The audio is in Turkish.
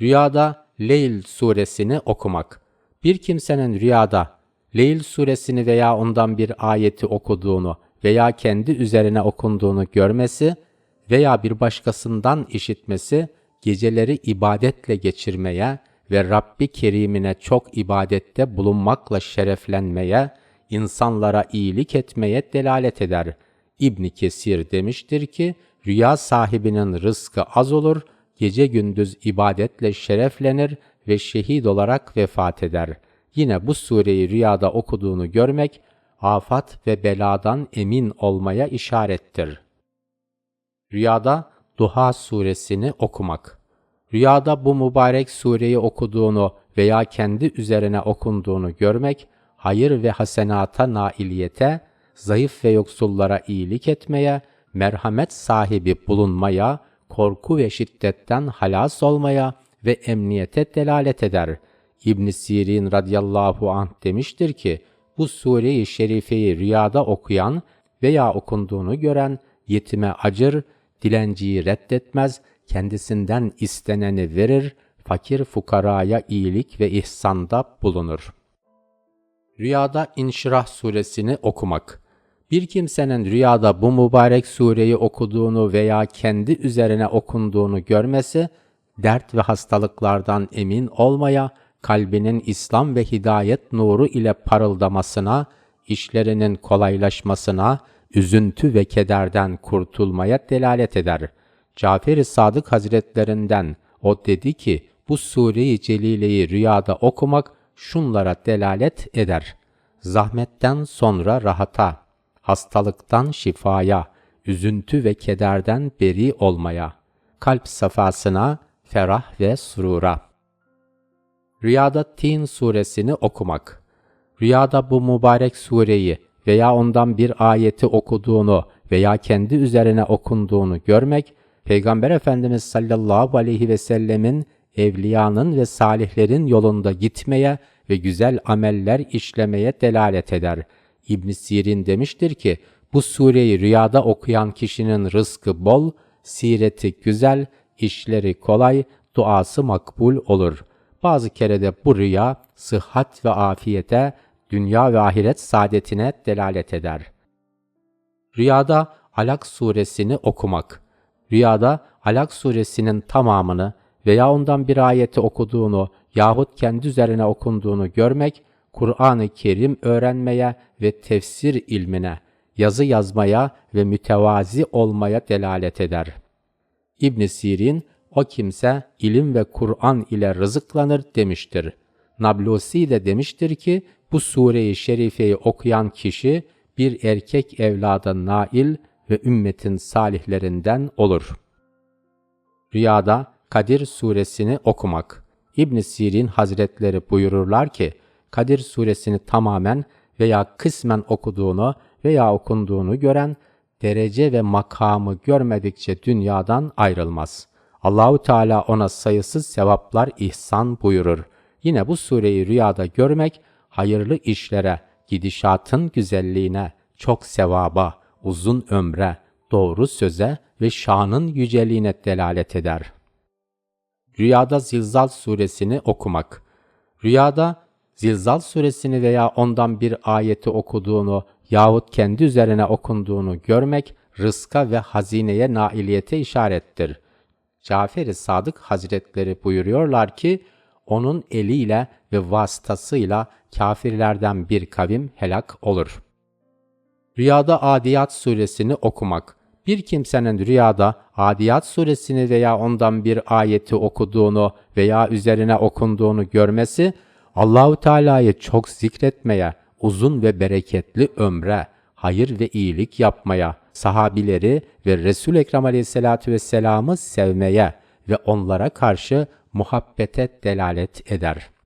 Rüyada Leyl suresini okumak. Bir kimsenin rüyada Leyl suresini veya ondan bir ayeti okuduğunu veya kendi üzerine okunduğunu görmesi veya bir başkasından işitmesi geceleri ibadetle geçirmeye ve Rabbi Kerim'ine çok ibadette bulunmakla şereflenmeye, insanlara iyilik etmeye delalet eder. İbn Kesir demiştir ki, rüya sahibinin rızkı az olur, gece gündüz ibadetle şereflenir ve şehit olarak vefat eder. Yine bu sureyi rüyada okuduğunu görmek, afat ve beladan emin olmaya işarettir. Rüyada Duha suresini okumak. Rüyada bu mübarek sureyi okuduğunu veya kendi üzerine okunduğunu görmek, hayır ve hasenata nailiyete, zayıf ve yoksullara iyilik etmeye, merhamet sahibi bulunmaya, korku ve şiddetten halas olmaya ve emniyete delalet eder. İbn Sirin radıyallahu anh demiştir ki, bu sure-i şerifeyi rüyada okuyan veya okunduğunu gören yetime acır, dilenciyi reddetmez, kendisinden isteneni verir, fakir fukaraya iyilik ve ihsanda bulunur. Rüyada İnşirah suresini okumak. Bir kimsenin rüyada bu mübarek sureyi okuduğunu veya kendi üzerine okunduğunu görmesi, dert ve hastalıklardan emin olmaya, kalbinin İslam ve hidayet nuru ile parıldamasına, işlerinin kolaylaşmasına, üzüntü ve kederden kurtulmaya delalet eder. Cafer-i Sadık Hazretlerinden o dedi ki, bu sure-i celileyi rüyada okumak şunlara delalet eder. Zahmetten sonra rahata, hastalıktan şifaya, üzüntü ve kederden beri olmaya, kalp safasına, ferah ve surura. Rüyada Tin suresini okumak. Rüyada bu mübarek sureyi veya ondan bir ayeti okuduğunu veya kendi üzerine okunduğunu görmek, Peygamber Efendimiz sallallahu aleyhi ve sellemin evliyanın ve salihlerin yolunda gitmeye ve güzel ameller işlemeye delalet eder. İbn Sirin demiştir ki, bu sureyi rüyada okuyan kişinin rızkı bol, sireti güzel, işleri kolay, duası makbul olur. Bazı kere de bu rüya sıhhat ve afiyete, dünya ve ahiret saadetine delalet eder. Rüyada Alak suresini okumak. Rüyada Alak suresinin tamamını veya ondan bir ayeti okuduğunu yahut kendi üzerine okunduğunu görmek, Kur'an-ı Kerim öğrenmeye ve tefsir ilmine, yazı yazmaya ve mütevazi olmaya delalet eder. İbn Sirin, o kimse ilim ve Kur'an ile rızıklanır demiştir. Nablusi de demiştir ki, bu sureyi şerifeyi okuyan kişi bir erkek evlada nail ve ümmetin salihlerinden olur. Rüyada Kadir suresini okumak. İbn Sirin Hazretleri buyururlar ki, Kadir suresini tamamen veya kısmen okuduğunu veya okunduğunu gören, derece ve makamı görmedikçe dünyadan ayrılmaz. Allahu Teala ona sayısız sevaplar ihsan buyurur. Yine bu sureyi rüyada görmek, hayırlı işlere, gidişatın güzelliğine, çok sevaba, uzun ömre, doğru söze ve şanın yüceliğine delalet eder. Rüyada Zilzal suresini okumak. Rüyada Zilzal suresini veya ondan bir ayeti okuduğunu yahut kendi üzerine okunduğunu görmek, rızka ve hazineye nailiyete işarettir. Cafer-i Sadık Hazretleri buyuruyorlar ki, onun eliyle ve vasıtasıyla kafirlerden bir kavim helak olur. Rüyada Adiyat suresini okumak. Bir kimsenin rüyada Adiyat suresini veya ondan bir ayeti okuduğunu veya üzerine okunduğunu görmesi, Allahu Teala'yı çok zikretmeye, uzun ve bereketli ömre, hayır ve iyilik yapmaya, sahabileri ve Resul Ekrem Aleyhissalatu vesselam'ı sevmeye ve onlara karşı muhabbete delalet eder.''